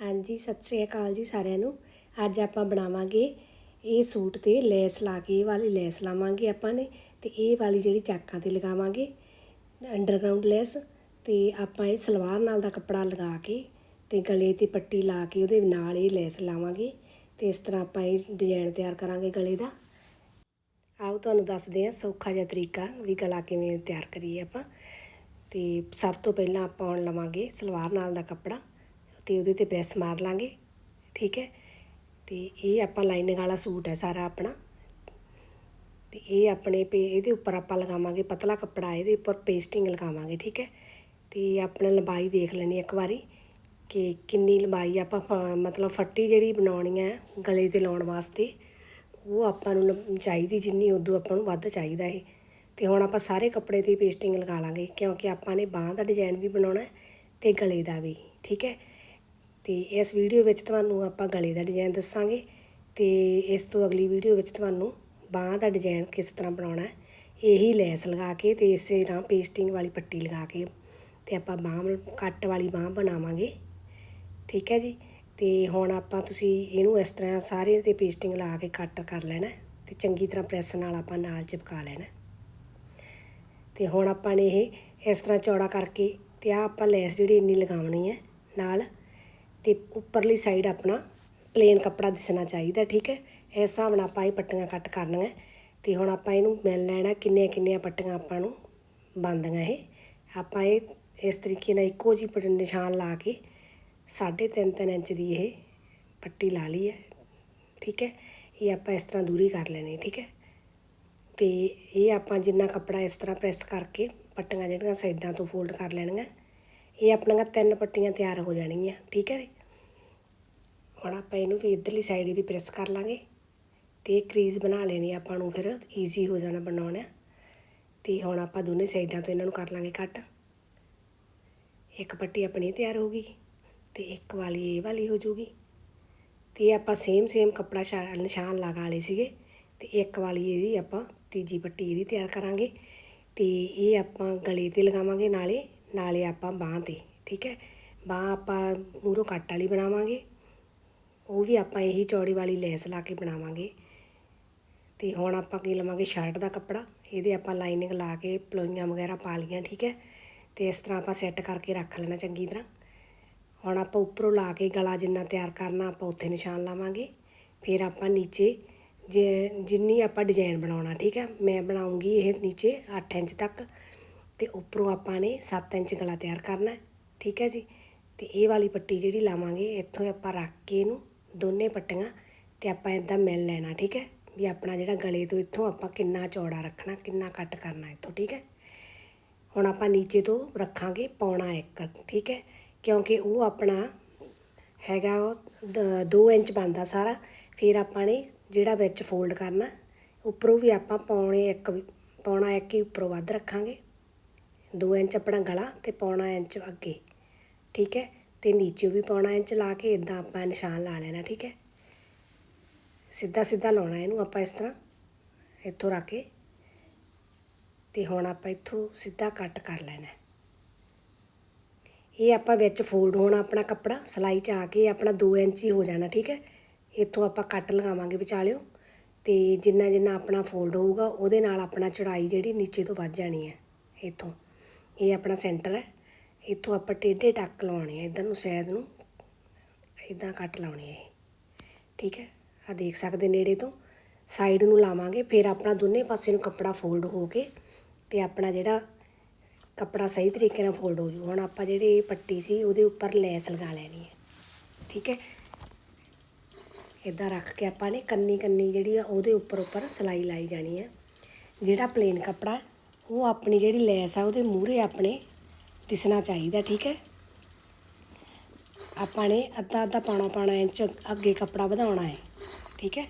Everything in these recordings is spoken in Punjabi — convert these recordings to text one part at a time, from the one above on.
ਹਾਂਜੀ, ਸਤਿ ਸ਼੍ਰੀ ਅਕਾਲ ਜੀ ਸਾਰਿਆਂ ਨੂੰ। ਅੱਜ ਆਪਾਂ ਬਣਾਵਾਂਗੇ ਇਹ ਸੂਟ ਤੇ ਲੈਸ ਲਾ ਕੇ, ਇਹ ਵਾਲੀ ਲੈਸ ਲਾਵਾਂਗੇ ਆਪਾਂ ਨੇ ਤੇ ਇਹ ਵਾਲੀ ਜਿਹੜੀ ਚਾਕਾਂ ਤੇ ਲਗਾਵਾਂਗੇ ਅੰਡਰਗਰਾਉਂਡ ਲੈਸ ਤੇ ਆਪਾਂ ਇਹ ਸਲਵਾਰ ਨਾਲ ਦਾ ਕੱਪੜਾ ਲਗਾ ਕੇ ਤੇ ਗਲੇ ਤੇ ਪੱਟੀ ਲਾ ਕੇ ਉਹਦੇ ਨਾਲ ਇਹ ਲੈਸ ਲਾਵਾਂਗੇ ਤੇ ਇਸ ਤਰ੍ਹਾਂ ਆਪਾਂ ਇਹ ਡਿਜ਼ਾਈਨ ਤਿਆਰ ਕਰਾਂਗੇ ਗਲੇ ਦਾ। ਆਓ ਤੁਹਾਨੂੰ ਦੱਸਦੇ ਹਾਂ ਸੌਖਾ ਜਿਹਾ ਤਰੀਕਾ ਵੀ ਗਲਾ ਕਿਵੇਂ ਤਿਆਰ ਕਰੀਏ ਆਪਾਂ। ਤੇ ਸਭ ਤੋਂ ਪਹਿਲਾਂ ਆਪਾਂ ਹੁਣ ਲਵਾਂਗੇ ਸਲਵਾਰ ਨਾਲ ਦਾ ਕੱਪੜਾ। ਤੇ ਉਹਦੇ ਤੇ ਪ੍ਰੈਸ ਮਾਰ ਲਾਂਗੇ, ਠੀਕ ਹੈ? ਤੇ ਇਹ ਆਪਾਂ ਲਾਈਨਿੰਗ ਵਾਲਾ ਸੂਟ ਹੈ ਸਾਰਾ ਆਪਣਾ। ਤੇ ਇਹ ਆਪਣੇ ਪੇ, ਇਹਦੇ ਉੱਪਰ ਆਪਾਂ ਲਗਾਵਾਂਗੇ ਪਤਲਾ ਕੱਪੜਾ, ਇਹਦੇ ਉੱਪਰ ਪੇਸਟਿੰਗ ਲਗਾਵਾਂਗੇ, ਠੀਕ ਹੈ? ਤੇ ਆਪਣਾ ਲੰਬਾਈ ਦੇਖ ਲੈਣੀ ਇੱਕ ਵਾਰੀ ਕਿ ਕਿੰਨੀ ਲੰਬਾਈ ਆਪਾਂ ਫ- ਮਤਲਬ ਫੱਟੀ ਜਿਹੜੀ ਬਣਾਉਣੀ ਹੈ ਗਲੇ ਤੇ ਲਾਉਣ ਵਾਸਤੇ, ਉਹ ਆਪਾਂ ਨੂੰ ਲੰ- ਚਾਹੀਦੀ ਜਿੰਨੀ ਉਦੋਂ ਆਪਾਂ ਨੂੰ ਵੱਧ ਚਾਹੀਦਾ ਇਹ। ਤੇ ਹੁਣ ਆਪਾਂ ਸਾਰੇ ਕੱਪੜੇ ਤੇ ਪੇਸਟਿੰਗ ਲਗਾ ਲਾਂਗੇ, ਕਿਉਂਕਿ ਆਪਾਂ ਨੇ ਬਾਹਾਂ ਦਾ ਡਿਜ਼ਾਈਨ ਵੀ ਬਣਾਉਣਾ ਹੈ ਤੇ ਗਲੇ ਦਾ ਵੀ, ਠੀਕ ਹੈ? ਤੇ ਇਸ ਵੀਡੀਓ ਵਿੱਚ ਤੁਹਾਨੂੰ ਆਪਾਂ ਗਲੇ ਦਾ ਡਿਜ਼ਾਈਨ ਦੱਸਾਂਗੇ ਤੇ ਇਸ ਤੋਂ ਅਗਲੀ ਵੀਡੀਓ ਵਿੱਚ ਤੁਹਾਨੂੰ ਬਾਹਾਂ ਦਾ ਡਿਜ਼ਾਈਨ ਕਿਸ ਤਰ੍ਹਾਂ ਬਣਾਉਣਾ ਹੈ, ਇਹੀ ਲੈਸ ਲਗਾ ਕੇ ਤੇ ਇਸੇ ਤਰ੍ਹਾਂ ਪੇਸਟਿੰਗ ਵਾਲੀ ਪੱਟੀ ਲਗਾ ਕੇ ਤੇ ਆਪਾਂ ਬਾਹਾਂ ਕੱਟ ਵਾਲੀ ਬਾਹਾਂ ਬਣਾਵਾਂਗੇ, ਠੀਕ ਹੈ ਜੀ? ਤੇ ਹੁਣ ਆਪਾਂ ਤੁਸੀਂ ਇਹਨੂੰ ਇਸ ਤਰ੍ਹਾਂ ਸਾਰੇ ਤੇ ਪੇਸਟਿੰਗ ਲਾ ਕੇ ਕੱਟ ਕਰ ਲੈਣਾ ਤੇ ਚੰਗੀ ਤਰ੍ਹਾਂ ਪ੍ਰੈਸ ਨਾਲ ਆਪਾਂ ਨਾਲ ਚਿਪਕਾ ਲੈਣਾ ਤੇ ਹੁਣ ਆਪਾਂ ਨੇ ਇਹ ਇਸ ਤਰ੍ਹਾਂ ਚੌੜਾ ਕਰਕੇ ਤੇ ਆ ਆਪਾਂ ਲੈਸ ਜਿਹੜੀ ਇੰਨੀ ਲਗਾਉਣੀ ਹੈ, ਨਾਲ ਤੇ ਉੱਪਰਲੀ ਸਾਈਡ ਆਪਣਾ ਪਲੇਨ ਕੱਪੜਾ ਦਿਸਣਾ ਚਾਹੀਦਾ, ਠੀਕ ਹੈ? ਇਸ ਹਿਸਾਬ ਨਾਲ ਆਪਾਂ ਇਹ ਪੱਟੀਆਂ ਕੱਟ ਕਰਨੀਆਂ ਤੇ ਹੁਣ ਆਪਾਂ ਇਹਨੂੰ ਮਿਲ ਲੈਣਾ ਕਿੰਨੀਆਂ ਕਿੰਨੀਆਂ ਪੱਟੀਆਂ ਆਪਾਂ ਨੂੰ ਬਣਦੀਆਂ ਇਹ। ਆਪਾਂ ਇਹ, ਇਸ ਤਰੀਕੇ ਨਾਲ ਇੱਕੋ ਜਿਹੀ ਪਟ- ਨਿਸ਼ਾਨ ਲਾ ਕੇ ਸਾਢੇ ਤਿੰਨ ਤਿੰਨ ਇੰਚ ਦੀ ਇਹ ਪੱਟੀ ਲਾ ਲਈ ਹੈ, ਠੀਕ ਹੈ? ਇਹ ਆਪਾਂ ਇਸ ਤਰ੍ਹਾਂ ਦੂਰੀ ਕਰ ਲੈਣੀ, ਠੀਕ ਹੈ? ਤੇ ਇਹ ਆਪਾਂ ਜਿੰਨਾ ਕੱਪੜਾ ਇਸ ਤਰ੍ਹਾਂ ਪ੍ਰੈਸ ਕਰਕੇ ਪੱਟੀਆਂ ਜਿਹੜੀਆਂ ਸਾਈਡਾਂ ਤੋਂ ਫੋਲਡ ਕਰ ਲੈਣੀਆਂ ਇਹ ਆਪਣੀਆਂ ਤਿੰਨ ਪੱਟੀਆਂ ਤਿਆਰ ਹੋ ਜਾਣਗੀਆਂ, ਠੀਕ ਹੈ ਹੁਣ ਆਪਾਂ ਇਹਨੂੰ ਵੀ ਇਧਰਲੀ ਸਾਈਡ ਵੀ ਪ੍ਰੈਸ ਕਰ ਲਾਂਗੇ ਤੇ ਇਹ ਕਰੀਜ਼ ਬਣਾ ਲੈਣੀ ਆਪਾਂ ਨੂੰ ਫਿਰ ਈਜ਼ੀ ਹੋ ਜਾਣਾ ਬਣਾਉਣਾ। ਤੇ ਹੁਣ ਆਪਾਂ ਦੋਨੇ ਸਾਈਡਾਂ ਤੋਂ ਇਹਨਾਂ ਨੂੰ ਕਰ ਲਾਂਗੇ ਕੱਟ। ਇੱਕ ਪੱਟੀ ਆਪਣੀ ਤਿਆਰ ਹੋ ਗਈ ਤੇ ਇੱਕ ਵਾਲੀ ਇਹ ਵਾਲੀ ਹੋ ਜੂਗੀ। ਤੇ ਇਹ ਆਪਾਂ ਸੇਮ ਸੇਮ ਕੱਪੜਾ ਸ਼ਾ- ਨਿਸ਼ਾਨ ਲਗਾ ਲਏ ਸੀਗੇ ਤੇ ਇੱਕ ਵਾਲੀ ਇਹਦੀ ਆਪਾਂ ਤੀਜੀ ਪੱਟੀ ਇਹਦੀ ਤਿਆਰ ਕਰਾਂਗੇ ਤੇ ਇਹ ਆਪਾਂ ਗਲੇ ਤੇ ਲਗਾਵਾਂਗੇ ਨਾਲੇ ਨਾਲੇ ਆਪਾਂ ਬਾਂਹ ਤੇ, ਠੀਕ ਹੈ? ਬਾਂਹ ਆਪਾਂ ਮੂਰੋਂ ਕੱਟ ਵਾਲੀ ਬਣਾਵਾਂਗੇ। ਉਹ ਵੀ ਆਪਾਂ ਇਹੀ ਚੌੜੀ ਵਾਲੀ ਲੈਸ ਲਾ ਕੇ ਬਣਾਵਾਂਗੇ। ਤੇ ਹੁਣ ਆਪਾਂ ਕੀ ਲਵਾਂਗੇ? ਸ਼ਰਟ ਦਾ ਕੱਪੜਾ। ਇਹਦੇ ਆਪਾਂ ਲਾਈਨਿੰਗ ਲਾ ਕੇ ਪਲੋਈਆਂ ਵਗੈਰਾ ਪਾ ਲਈਆਂ, ਠੀਕ ਹੈ? ਤੇ ਇਸ ਤਰ੍ਹਾਂ ਆਪਾਂ ਸੈੱਟ ਕਰਕੇ ਰੱਖ ਲੈਣਾ ਚੰਗੀ ਤਰ੍ਹਾਂ। ਹੁਣ ਆਪਾਂ ਉੱਪਰੋਂ ਲਾ ਕੇ ਗਲਾ ਜਿੰਨਾ ਤਿਆਰ ਕਰਨਾ, ਆਪਾਂ ਉੱਥੇ ਨਿਸ਼ਾਨ ਲਾਵਾਂਗੇ। ਫਿਰ ਆਪਾਂ ਨੀਚੇ ਜੇ ਜਿੰਨੀ ਆਪਾਂ ਡਿਜ਼ਾਈਨ ਬਣਾਉਣਾ, ਠੀਕ ਹੈ? ਮੈਂ ਬਣਾਉਂਗੀ ਇਹ ਨੀਚੇ 8 ਇੰਚ ਤੱਕ। ਤੇ ਉੱਪਰੋਂ ਆਪਾਂ ਨੇ 7 ਇੰਚ ਗਲਾ ਤਿਆਰ ਕਰਨਾ ਠੀਕ ਹੈ ਜੀ? ਤੇ ਇਹ ਵਾਲੀ ਪੱਟੀ ਜਿਹੜੀ ਲਾਵਾਂਗੇ, ਇੱਥੋਂ ਆਪਾਂ ਰੱਖ ਕੇ ਇਹਨੂੰ ਦੋਨੇ ਪੱਟੀਆਂ ਤੇ ਆਪਾਂ ਇਦਾਂ ਮਿਲ ਲੈਣਾ, ਠੀਕ ਹੈ? ਵੀ ਆਪਣਾ ਜਿਹੜਾ ਗਲੇ ਤੋਂ ਇੱਥੋਂ ਆਪਾਂ ਕਿੰਨਾ ਚੌੜਾ ਰੱਖਣਾ, ਕਿੰਨਾ ਕੱਟ ਕਰਨਾ ਇੱਥੋਂ, ਠੀਕ ਹੈ? ਹੁਣ ਆਪਾਂ ਨੀਚੇ ਤੋਂ ਰੱਖਾਂਗੇ ਪੌਣਾ ਇੱਕ, ਠੀਕ ਹੈ? ਕਿਉਂਕਿ ਉਹ ਆਪਣਾ ਹੈਗਾ ਉਹ 2 ਇੰਚ ਬਣਦਾ ਸਾਰਾ, ਫਿਰ ਆਪਾਂ ਨੇ ਜਿਹੜਾ ਵਿੱਚ ਫੋਲਡ ਕਰਨਾ, ਉੱਪਰੋਂ ਵੀ ਆਪਾਂ ਪੌਣੇ ਇੱਕ ਵੀ- ਪੌਣਾ ਇੱਕ ਹੀ ਉੱਪਰੋਂ ਵੱਧ ਰੱਖਾਂਗੇ। 2 ਇੰਚ ਆਪਣਾ ਗਲਾ ਤੇ ਪੌਣਾ ਇੰਚ ਅੱਗੇ, ਠੀਕ ਹੈ? ਤੇ ਨੀਚੇ ਵੀ ਪੌਣਾ ਇੰਚ ਲਾ ਕੇ ਇਦਾਂ ਆਪਾਂ ਨਿਸ਼ਾਨ ਲਾ ਲੈਣਾ, ਠੀਕ ਹੈ? ਸਿੱਧਾ ਸਿੱਧਾ ਲਾਉਣਾ ਇਹਨੂੰ ਆਪਾਂ ਇਸ ਤਰ੍ਹਾਂ, ਇੱਥੋਂ ਰੱਖ ਕੇ ਤੇ ਹੁਣ ਆਪਾਂ ਇੱਥੋਂ ਸਿੱਧਾ ਕੱਟ ਕਰ ਲੈਣਾ ਇਹ ਆਪਾਂ ਵਿੱਚ ਫੋਲਡ ਹੋਣਾ ਆਪਣਾ ਕੱਪੜਾ, ਸਲਾਈ ਚ ਆ ਕੇ ਆਪਣਾ 2 ਇੰਚ ਹੀ ਹੋ ਜਾਣਾ, ਠੀਕ ਹੈ? ਇੱਥੋਂ ਆਪਾਂ ਕੱਟ ਲਗਾਵਾਂਗੇ ਵਿਚਾਲਿਓ ਤੇ ਜਿੰਨਾ ਜਿੰਨਾ ਆਪਣਾ ਫੋਲਡ ਹੋਊਗਾ ਉਹਦੇ ਨਾਲ ਆਪਣਾ ਚੜਾਈ ਜਿਹੜੀ ਨੀਚੇ ਤੋਂ ਵੱਧ ਜਾਣੀ ਹੈ, ਇੱਥੋਂ। ਇਹ ਆਪਣਾ ਸੈਂਟਰ ਹੈ। ਇੱਥੋਂ ਆਪਾਂ ਟੇਢੇ ਟੱਕ ਲਾਉਣੇ ਆ, ਇਧਰ ਨੂੰ ਸਾਈਡ ਨੂੰ ਇਦਾਂ ਕੱਟ ਲਾਉਣੇ ਆ ਇਹ। ਠੀਕ ਹੈ? ਆ ਦੇਖ ਸਕਦੇ ਨੇੜੇ ਤੋਂ। ਸਾਈਡ ਨੂੰ ਲਾਵਾਂਗੇ, ਫਿਰ ਆਪਣਾ ਦੋਨੇ ਪਾਸੇ ਨੂੰ ਕੱਪੜਾ ਫੋਲਡ ਹੋ ਕੇ ਤੇ ਆਪਣਾ ਜਿਹੜਾ ਕੱਪੜਾ ਸਹੀ ਤਰੀਕੇ ਨਾਲ ਫੋਲਡ ਹੋ ਜੂ ਹੁਣ ਆਪਾਂ ਜਿਹੜੀ ਇਹ ਪੱਟੀ ਸੀ, ਉਹਦੇ ਉੱਪਰ ਲੈਸ ਲਗਾ ਲੈਣੀ ਹੈ। ਠੀਕ ਹੈ? ਇਦਾਂ ਰੱਖ ਕੇ ਆਪਾਂ ਨੇ ਕੰਨੀ ਕੰਨੀ ਜਿਹੜੀ ਆ, ਉਹਦੇ ਉੱਪਰ ਉੱਪਰ ਸਲਾਈ ਲਾਈ ਜਾਣੀ ਹੈ। ਜਿਹੜਾ ਪਲੇਨ ਕੱਪੜਾ ਉਹ ਆਪਣੀ ਜਿਹੜੀ ਲੈਸ ਆ ਉਹਦੇ ਮੂਹਰੇ ਆਪਣੇ ਦਿਸਣਾ ਚਾਹੀਦਾ, ਠੀਕ ਹੈ? ਆਪਾਂ ਨੇ ਅੱਧਾ ਅੱਧਾ ਪੌਣਾ ਪੌਣਾ ਇੰਚ ਅੱਗੇ ਕੱਪੜਾ ਵਧਾਉਣਾ ਹੈ, ਠੀਕ ਹੈ?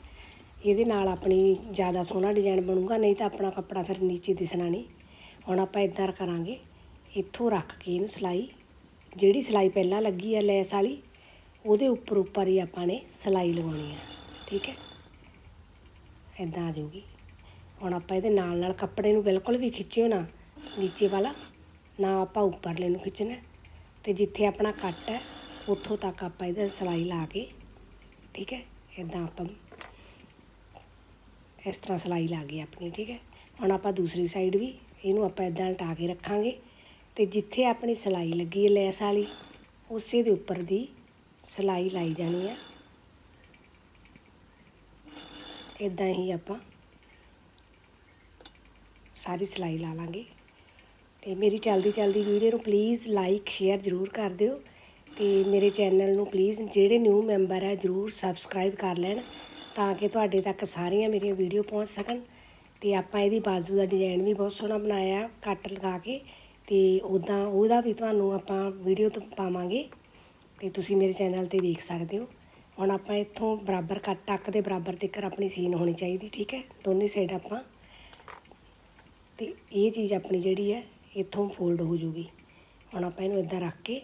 ਇਹਦੇ ਨਾਲ ਆਪਣੀ ਜ਼ਿਆਦਾ ਸੋਹਣਾ ਡਿਜ਼ਾਈਨ ਬਣੂਗਾ, ਨਹੀਂ ਤਾਂ ਆਪਣਾ ਕੱਪੜਾ ਫਿਰ ਨੀਚੇ ਦਿਸਣਾ ਨਹੀਂ। ਹੁਣ ਆਪਾਂ ਇਦਾਂ ਕਰਾਂਗੇ, ਇੱਥੋਂ ਰੱਖ ਕੇ ਇਹਨੂੰ ਸਿਲਾਈ, ਜਿਹੜੀ ਸਿਲਾਈ ਪਹਿਲਾਂ ਲੱਗੀ ਆ ਲੈਸ ਵਾਲੀ, ਉਹਦੇ ਉੱਪਰ ਉੱਪਰ ਹੀ ਆਪਾਂ ਨੇ ਸਿਲਾਈ ਲਗਾਉਣੀ ਹੈ, ਠੀਕ ਹੈ? ਇਦਾਂ ਆ ਜਾਊਗੀ। ਹੁਣ ਆਪਾਂ ਇਹਦੇ ਨਾਲ ਨਾਲ ਕੱਪੜੇ ਨੂੰ ਬਿਲਕੁਲ ਵੀ ਖਿੱਚਿਓ ਨਾ, ਨੀਚੇ ਵਾਲਾ, ਨਾ ਆਪਾਂ ਉੱਪਰਲੇ ਨੂੰ ਖਿੱਚਣਾ। ਤੇ ਜਿੱਥੇ ਆਪਣਾ ਕੱਟ ਹੈ, ਉੱਥੋਂ ਤੱਕ ਆਪਾਂ ਇਹਦਾ ਸਿਲਾਈ ਲਾ ਕੇ, ਠੀਕ ਹੈ ਇਦਾਂ ਆਪਾਂ ਇਸ ਤਰ੍ਹਾਂ ਸਿਲਾਈ ਲਾ ਗਈ ਆਪਣੀ, ਠੀਕ ਹੈ। ਹੁਣ ਆਪਾਂ ਦੂਸਰੀ ਸਾਈਡ ਵੀ ਇਹਨੂੰ ਆਪਾਂ ਇਦਾਂ ਲਟਾ ਕੇ ਰੱਖਾਂਗੇ। ਤੇ ਜਿੱਥੇ ਆਪਣੀ ਸਿਲਾਈ ਲੱਗੀ ਹੈ ਲੈਸ ਵਾਲੀ, ਉਸੇ ਦੇ ਉੱਪਰ ਦੀ ਸਿਲਾਈ ਲਾਈ ਜਾਣੀ ਹੈ। ਇਦਾਂ ਹੀ ਆਪਾਂ ਸਾਰੀ ਸਿਲਾਈ ਲਾ ਲਾਂਗੇ। ਤੇ ਮੇਰੀ ਚਲਦੀ ਚਲਦੀ ਵੀਡੀਓ ਨੂੰ ਪਲੀਜ਼ ਲਾਈਕ ਸ਼ੇਅਰ ਜ਼ਰੂਰ ਕਰ ਦਿਓ। ਤੇ ਮੇਰੇ ਚੈਨਲ ਨੂੰ ਪਲੀਜ਼ ਜਿਹੜੇ ਨਿਊ ਮੈਂਬਰ ਹੈ ਜ਼ਰੂਰ ਸਬਸਕ੍ਰਾਈਬ ਕਰ ਲੈਣ ਤਾਂ ਕਿ ਤੁਹਾਡੇ ਤੱਕ ਸਾਰੀਆਂ ਮੇਰੀਆਂ ਵੀਡੀਓ ਪਹੁੰਚ ਸਕਣ। ਤੇ ਆਪਾਂ ਇਹਦੀ ਬਾਜ਼ੂ ਦਾ ਡਿਜ਼ਾਈਨ ਵੀ ਬਹੁਤ ਸੋਹਣਾ ਬਣਾਇਆ, ਕੱਟ ਲਗਾ ਕੇ। ਤੇ ਉਦਾਂ ਉਹਦਾ ਵੀ ਤੁਹਾਨੂੰ ਆਪਾਂ ਵੀਡੀਓ ਤੋਂ ਪਾਵਾਂਗੇ। ਤੇ ਤੁਸੀਂ ਮੇਰੇ ਚੈਨਲ ਤੇ ਵੇਖ ਸਕਦੇ ਹੋ। ਹੁਣ ਆਪਾਂ ਇੱਥੋਂ ਬਰਾਬਰ ਕੱਟ, ਟੱਕ ਦੇ ਬਰਾਬਰ ਤੱਕ ਆਪਣੀ ਸੀਨ ਹੋਣੀ ਚਾਹੀਦੀ, ਠੀਕ ਹੈ? ਦੋਨੇ ਸਾਈਡ ਆਪਾਂ ਅਤੇ ਇਹ ਚੀਜ਼ ਆਪਣੀ ਜਿਹੜੀ ਹੈ, ਇੱਥੋਂ ਫੋਲਡ ਹੋ ਜੂਗੀ। ਹੁਣ ਆਪਾਂ ਇਹਨੂੰ ਇੱਦਾਂ ਰੱਖ ਕੇ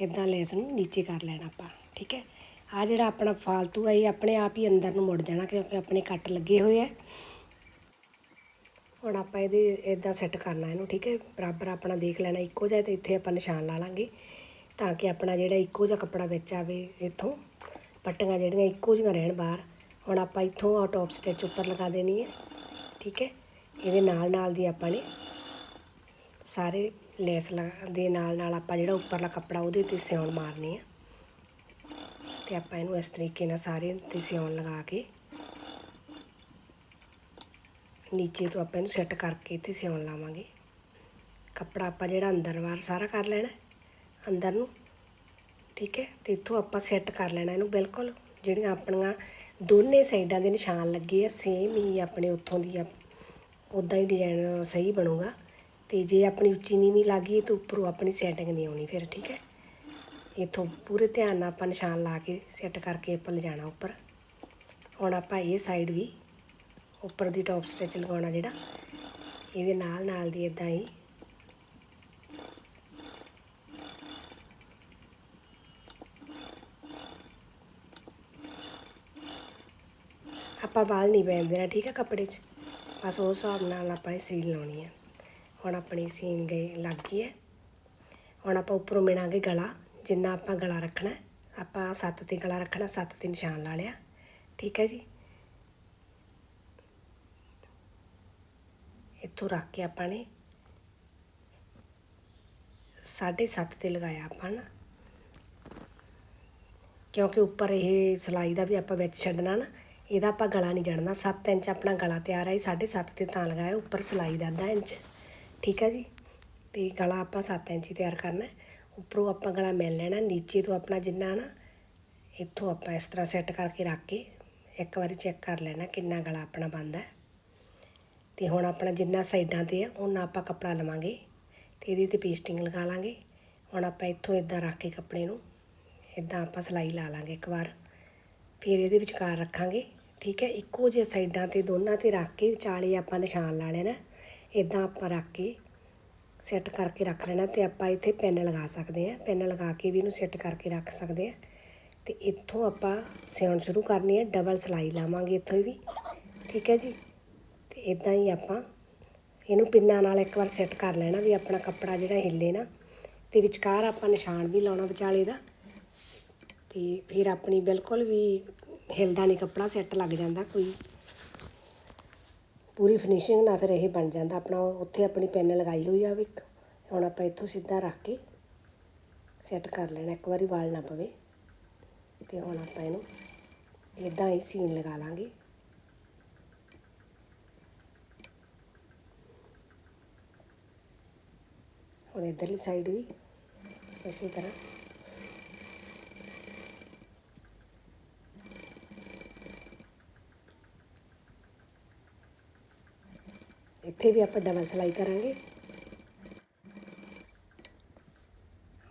ਇੱਦਾਂ ਲੈਸ ਨੂੰ ਨੀਚੇ ਕਰ ਲੈਣਾ ਆਪਾਂ, ਠੀਕ ਹੈ? ਆ ਜਿਹੜਾ ਆਪਣਾ ਫਾਲਤੂ ਹੈ, ਇਹ ਆਪਣੇ ਆਪ ਹੀ ਅੰਦਰ ਨੂੰ ਮੁੜ ਜਾਣਾ ਕਿਉਂਕਿ ਆਪਣੇ ਕੱਟ ਲੱਗੇ ਹੋਏ ਆ ਹੁਣ ਆਪਾਂ ਇਹਦੇ ਇਦਾਂ ਸੈੱਟ ਕਰਨਾ ਇਹਨੂੰ, ਠੀਕ ਹੈ? ਬਰਾਬਰ ਆਪਣਾ ਦੇਖ ਲੈਣਾ ਇੱਕੋ ਜਿਹਾ ਤੇ ਇੱਥੇ ਆਪਾਂ ਨਿਸ਼ਾਨ ਲਾ ਲਾਂਗੇ ਤਾਂ ਕਿ ਆਪਣਾ ਜਿਹੜਾ ਇੱਕੋ ਜਿਹਾ ਕੱਪੜਾ ਵਿੱਚ ਆਵੇ ਇੱਥੋਂ। ਪੱਟੀਆਂ ਜਿਹੜੀਆਂ ਇੱਕੋ ਜਿਹੀਆਂ ਰਹਿਣ ਬਾਹਰ। ਹੁਣ ਆਪਾਂ ਇੱਥੋਂ ਆ ਟੌਪ ਸਟਿਚ ਉੱਪਰ ਲਗਾ ਦੇਣੀ ਹੈ, ਠੀਕ ਹੈ? ਇਹਦੇ ਨਾਲ ਨਾਲ ਦੀ ਆਪਾਂ ਨੇ ਸਾਰੇ ਲੈਸ ਲਗਾ ਦੇ ਨਾਲ ਨਾਲ ਆਪਾਂ ਜਿਹੜਾ ਉੱਪਰਲਾ ਕੱਪੜਾ ਉਹਦੇ ਤੇ ਸਿਉਣ ਮਾਰਨੀ ਆ। ਤੇ ਆਪਾਂ ਇਹਨੂੰ ਇਸ ਤਰੀਕੇ ਨਾਲ ਸਾਰੇ ਤੇ ਸਿਉਣ ਲਗਾ ਕੇ ਨੀਚੇ ਤੋਂ ਆਪਾਂ ਇਹਨੂੰ ਸੈੱਟ ਕਰਕੇ ਤੇ ਸਿਉਣ ਲਾਵਾਂਗੇ। ਕੱਪੜਾ ਆਪਾਂ ਜਿਹੜਾ ਅੰਦਰ ਵਾਰ ਸਾਰਾ ਕਰ ਲੈਣਾ, ਅੰਦਰ ਨੂੰ, ਠੀਕ ਹੈ? ਤੇ ਇੱਥੋਂ ਆਪਾਂ ਸੈੱਟ ਕਰ ਲੈਣਾ ਇਹਨੂੰ ਬਿਲਕੁਲ। ਜਿਹੜੀਆਂ ਆਪਣੀਆਂ ਦੋਨੇ ਸਾਈਡਾਂ ਦੇ ਨਿਸ਼ਾਨ ਲੱਗੇ ਆ ਸੇਮ ਹੀ ਆਪਣੇ ਉੱਥੋਂ ਦੀ ਆ ਉੱਦਾਂ ਹੀ ਡਿਜ਼ਾਈਨ ਸਹੀ ਬਣੂਗਾ। ਅਤੇ ਜੇ ਆਪਣੀ ਉੱਚੀ ਨੀਵੀਂ ਗਈ ਤਾਂ ਉੱਪਰੋਂ ਆਪਣੀ ਸੈਟਿੰਗ ਨਹੀਂ ਆਉਣੀ ਫਿਰ, ਠੀਕ ਹੈ? ਇੱਥੋਂ ਪੂਰੇ ਧਿਆਨ ਨਾਲ ਆਪਾਂ ਨਿਸ਼ਾਨ ਲਾ ਕੇ ਸੈੱਟ ਕਰਕੇ ਆਪਾਂ ਲਿਜਾਣਾ ਉੱਪਰ। ਹੁਣ ਆਪਾਂ ਇਹ ਸਾਈਡ ਵੀ ਉੱਪਰ ਦੀ ਟੌਪ ਸਟਿਚ ਲਗਾਉਣਾ ਜਿਹੜਾ। ਇਹਦੇ ਨਾਲ ਨਾਲ ਦੀ ਇਦਾਂ ਹੀ ਆਪਾਂ ਵਾਲ ਨਹੀਂ ਪੈਣ ਦੇਣਾ, ਠੀਕ ਹੈ, ਕੱਪੜੇ 'ਚ? ਬਸ ਉਸ ਹਿਸਾਬ ਨਾਲ ਆਪਾਂ ਇਹ ਸੀਲ ਲਾਉਣੀ ਹੈ। ਹੁਣ ਆਪਣੀ ਸੀਨ ਗਈ ਲੱਗ ਗਈ ਹੈ। ਹੁਣ ਆਪਾਂ ਉੱਪਰੋਂ ਮਿਣਾਂਗੇ ਗਲਾ, ਜਿੰਨਾ ਆਪਾਂ ਗਲਾ ਰੱਖਣਾ ਆਪਾਂ ਸੱਤ ਤੇ ਗਲਾ ਰੱਖਣਾ, ਸੱਤ ਤੇ ਨਿਸ਼ਾਨ ਲਾ ਲਿਆ। ਠੀਕ ਹੈ ਜੀ? ਇੱਥੋਂ ਰੱਖ ਕੇ ਆਪਾਂ ਨੇ ਸਾਢੇ ਸੱਤ ਤੇ ਲਗਾਇਆ ਆਪਾਂ ਨਾ। ਕਿਉਂਕਿ ਉੱਪਰ ਇਹ ਸਿਲਾਈ ਦਾ ਵੀ ਆਪਾਂ ਵਿੱਚ ਛੱਡਣਾ ਨਾ। ਇਹਦਾ ਆਪਾਂ ਗਲਾ ਨਹੀਂ ਜੜਨਾ। 7 ਇੰਚ ਆਪਣਾ ਗਲਾ ਤਿਆਰ ਹੈ 7.5 ਤੇ ਤਾਂ ਲਗਾਇਆ, ਉੱਪਰ ਸਿਲਾਈ ਦਾ ਅੱਧਾ ਇੰਚ। ਠੀਕ ਹੈ ਜੀ? ਤੇ ਗਲਾ ਆਪਾਂ 7 ਇੰਚ ਹੀ ਤਿਆਰ ਕਰਨਾ। ਉੱਪਰੋਂ ਆਪਾਂ ਗਲਾ ਮਿਲ ਲੈਣਾ, ਨੀਚੇ ਤੋਂ ਆਪਣਾ ਜਿੰਨਾ ਨਾ, ਇੱਥੋਂ ਆਪਾਂ ਇਸ ਤਰ੍ਹਾਂ ਸੈੱਟ ਕਰਕੇ ਰੱਖ ਕੇ ਇੱਕ ਵਾਰੀ ਚੈੱਕ ਕਰ ਲੈਣਾ ਕਿੰਨਾ ਗਲਾ ਆਪਣਾ ਬਣਦਾ ਹੈ। ਤੇ ਹੁਣ ਆਪਣਾ ਜਿੰਨਾ ਸਾਈਡਾਂ ਤੇ ਆ, ਉਹਨਾਂ ਆਪਾਂ ਕੱਪੜਾ ਲਵਾਂਗੇ ਤੇ ਇਹਦੇ ਤੇ ਪੇਸਟਿੰਗ ਲਗਾ ਲਾਂਗੇ। ਹੁਣ ਆਪਾਂ ਇੱਥੋਂ ਇਦਾਂ ਰੱਖ ਕੇ ਕੱਪੜੇ ਨੂੰ ਇਦਾਂ ਆਪਾਂ ਸਿਲਾਈ ਲਾ ਲਾਂਗੇ ਇੱਕ ਵਾਰ। ਫਿਰ ਇਹਦੇ ਵਿਚਕਾਰ ਰੱਖਾਂਗੇ। ਠੀਕ ਹੈ, ਇੱਕੋ ਜਿਹੇ ਸਾਈਡਾਂ ਤੇ ਦੋਨਾਂ ਤੇ ਰੱਖ ਕੇ ਵਿਚਾਲੇ ਆਪਾਂ ਨਿਸ਼ਾਨ ਲਾ ਲੈਣਾ। ਇਦਾਂ ਆਪਾਂ ਰੱਖ ਕੇ ਸੈੱਟ ਕਰਕੇ ਰੱਖ ਲੈਣਾ ਤੇ ਆਪਾਂ ਇੱਥੇ ਪੈਨ ਲਗਾ ਸਕਦੇ ਆ ਪੈਨ ਲਗਾ ਕੇ ਵੀ ਇਹਨੂੰ ਸੈੱਟ ਕਰਕੇ ਰੱਖ ਸਕਦੇ ਆ ਤੇ ਇੱਥੋਂ ਆਪਾਂ ਸਿਉਣ ਸ਼ੁਰੂ ਕਰਨੀ ਹੈ ਡਬਲ ਸਿਲਾਈ ਲਾਵਾਂਗੇ ਇੱਥੋਂ ਵੀ। ਠੀਕ ਹੈ ਜੀ? ਤੇ ਇਦਾਂ ਹੀ ਆਪਾਂ ਇਹਨੂੰ ਪਿੰਨਾਂ ਨਾਲ ਇੱਕ ਵਾਰ ਸੈੱਟ ਕਰ ਲੈਣਾ ਵੀ ਆਪਣਾ ਕੱਪੜਾ ਜਿਹੜਾ ਹਿੱਲੇ ਨਾ। ਤੇ ਵਿਚਕਾਰ ਆਪਾਂ ਨਿਸ਼ਾਨ ਵੀ ਲਾਉਣਾ ਵਿਚਾਲੇ ਦਾ। ਤੇ ਫਿਰ ਆਪਣੀ ਬਿਲਕੁਲ ਵੀ ਹਿਲਦਾ ਨਹੀਂ, ਕੱਪੜਾ ਸੈੱਟ ਲੱਗ ਜਾਂਦਾ ਕੋਈ। ਪੂਰੀ ਫਿਨਿਸ਼ਿੰਗ ਨਾਲ ਫਿਰ ਇਹ ਬਣ ਜਾਂਦਾ ਆਪਣਾ, ਉੱਥੇ ਆਪਣੀ ਪੈਨ ਲਗਾਈ ਹੋਈ ਆ ਵੀ ਹੁਣ ਆਪਾਂ ਇੱਥੋਂ ਸਿੱਧਾ ਰੱਖ ਕੇ ਸੈੱਟ ਕਰ ਲੈਣਾ, ਇੱਕ ਵਾਰੀ ਵਾਲ ਨਾ ਪਵੇ। ਤੇ ਹੁਣ ਆਪਾਂ ਇਹਨੂੰ ਇਦਾਂ ਹੀ ਸੀਨ ਲਗਾ ਲਾਂਗੇ। ਹੁਣ ਇਧਰਲੀ ਸਾਈਡ ਵੀ ਇਸੇ ਤਰ੍ਹਾਂ। ਇੱਥੇ ਵੀ ਆਪਾਂ ਡਬਲ ਸਿਲਾਈ ਕਰਾਂਗੇ।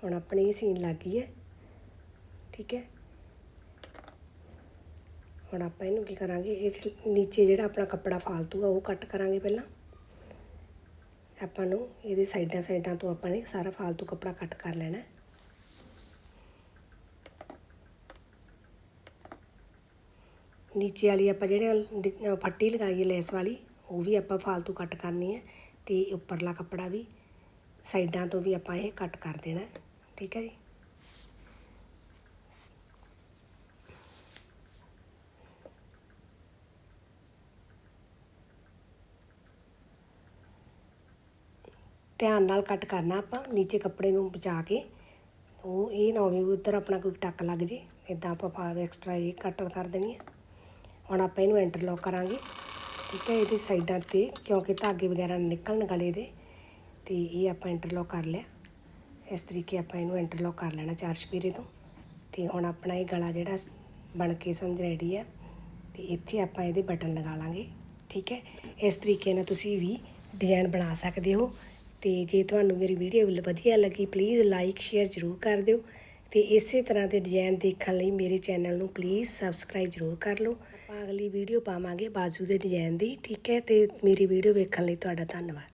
ਹੁਣ ਆਪਣੀ ਇਹ ਸੀਨ ਲੱਗ ਗਈ ਹੈ। ਠੀਕ ਹੈ। ਹੁਣ ਆਪਾਂ ਇਹਨੂੰ ਕੀ ਕਰਾਂਗੇ, ਇਹ ਨੀਚੇ ਜਿਹੜਾ ਆਪਣਾ ਕੱਪੜਾ ਫਾਲਤੂ ਆ, ਉਹ ਕੱਟ ਕਰਾਂਗੇ ਪਹਿਲਾਂ। ਆਪਾਂ ਨੂੰ ਇਹਦੇ ਸਾਈਡਾਂ ਸਾਈਡਾਂ ਤੋਂ ਆਪਾਂ ਨੇ ਸਾਰਾ ਫਾਲਤੂ ਕੱਪੜਾ ਕੱਟ ਕਰ ਲੈਣਾ ਹੈ। ਨੀਚੇ ਵਾਲੀ ਆਪਾਂ ਜਿਹੜੇ ਫੱਟੀ ਲਗਾਈ ਹੈ ਲੈਸ ਵਾਲੀ ਉਹ ਵੀ ਆਪਾਂ ਫालतू ਕੱਟ ਕਰਨੀ ਹੈ ਤੇ ਉੱਪਰਲਾ ਕੱਪੜਾ ਵੀ ਸਾਈਡਾਂ ਤੋਂ ਵੀ ਆਪਾਂ ਇਹ ਕੱਟ ਕਰ ਦੇਣਾ ਠੀਕ ਹੈ ਜੀ। ਧਿਆਨ ਨਾਲ ਕੱਟ ਕਰਨਾ ਆਪਾਂ, ਨੀਚੇ ਕੱਪੜੇ ਨੂੰ ਬਚਾ ਕੇ। ਉਹ ਇਹ ਨਾ ਹੋਵੇ ਉੱਧਰ ਆਪਣਾ ਕੋਈ ਟੱਕ ਲੱਗ ਜੇ ਇਦਾਂ ਆਪਾਂ ਫਾਵ ਐਕਸਟਰਾ ਇਹ ਕੱਟ ਕਰ ਦੇਣੀ ਹੈ। ਹੁਣ ਆਪਾਂ ਇਹਨੂੰ ਇੰਟਰਲੌਕ ਕਰਾਂਗੇ। ਠੀਕ ਹੈ, ਇਹਦੇ ਸਾਈਡਾਂ ਤੇ ਕਿਉਂਕਿ ਧਾਗੇ ਵਗੈਰਾ ਨਿਕਲਣ ਗਲੇ ਦੇ, ਤੇ ਇਹ ਆਪਾਂ ਇੰਟਰਲੌਕ ਕਰ ਲਿਆ। ਇਸ ਤਰੀਕੇ ਆਪਾਂ ਇਹਨੂੰ ਇੰਟਰਲੌਕ ਕਰ ਲੈਣਾ ਚਾਰ ਸ਼ਪੀਰੇ ਤੋਂ। ਤੇ ਹੁਣ ਆਪਣਾ ਇਹ ਗਲਾ ਜਿਹੜਾ ਬਣ ਕੇ ਸਮਝ ਰੈਡੀ ਹੈ ਤੇ ਇੱਥੇ ਆਪਾਂ ਇਹਦੇ ਬਟਨ ਲਗਾ ਲਾਂਗੇ, ਠੀਕ ਹੈ। ਇਸ ਤਰੀਕੇ ਨਾਲ ਤੁਸੀਂ ਵੀ ਡਿਜ਼ਾਈਨ ਬਣਾ ਸਕਦੇ ਹੋ। ਤੇ ਜੇ ਤੁਹਾਨੂੰ ਮੇਰੀ ਵੀਡੀਓ ਵਧੀਆ ਲੱਗੀ ਪਲੀਜ਼ ਲਾਈਕ ਸ਼ੇਅਰ ਜ਼ਰੂਰ ਕਰ ਦਿਓ। ਤੇ ਇਸੇ ਤਰ੍ਹਾਂ ਦੇ ਡਿਜ਼ਾਈਨ ਦੇਖਣ ਲਈ ਮੇਰੇ ਚੈਨਲ ਨੂੰ ਪਲੀਜ਼ ਸਬਸਕ੍ਰਾਈਬ ਜ਼ਰੂਰ ਕਰ ਲਓ। ਆਪਾਂ ਅਗਲੀ ਵੀਡੀਓ ਪਾਵਾਂਗੇ ਬਾਜੂ ਦੇ ਡਿਜ਼ਾਈਨ ਦੀ, ਠੀਕ ਹੈ? ਤੇ ਮੇਰੀ ਵੀਡੀਓ ਵੇਖਣ ਲਈ ਤੁਹਾਡਾ ਧੰਨਵਾਦ।